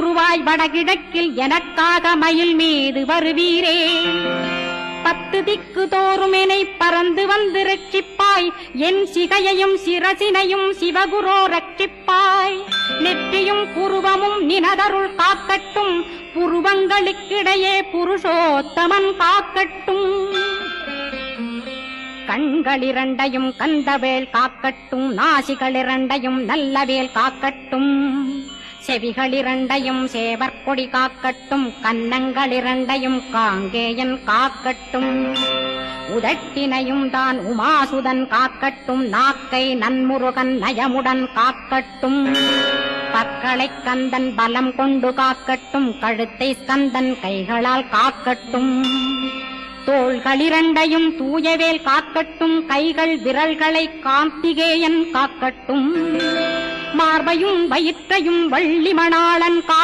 குருவாய் வடகிழக்கில் எனக்காக மயில் மீது வருவீரே. பத்து திக்கு தோறும் பறந்து வந்து ரட்சிப்பாய். என் சிகையையும் சிரசினையும் சிவகுரோ ரட்சிப்பாய். நெற்றியும் புருவமும் நினதருள் காக்கட்டும். புருவங்களுக்கிடையே புருஷோத்தமன் காக்கட்டும். கண்களிரண்டையும் கந்தவேல் காக்கட்டும். நாசிகளிரண்டையும் நல்லவேல் காக்கட்டும். செவிகளிரண்டையும் சேவற்கொடி காக்கட்டும் கன்னங்களிரண்டையும் காங்கேயன் காக்கட்டும். உதட்டினையும் தான் உமாசுதன் காக்கட்டும் நாக்கை நன்முருகன் நயமுடன் காக்கட்டும். பற்களை கந்தன் பலம் கொண்டு காக்கட்டும் கழுத்தை ஸ்கந்தன் கைகளால் காக்கட்டும். தோள்களிரண்டையும் தூயவேல் காக்கட்டும் கைகள் விரல்களை காந்திகேயன் காக்கட்டும். மார்பையும் வயிற்றையும் வள்ளி மணாளன் காத்து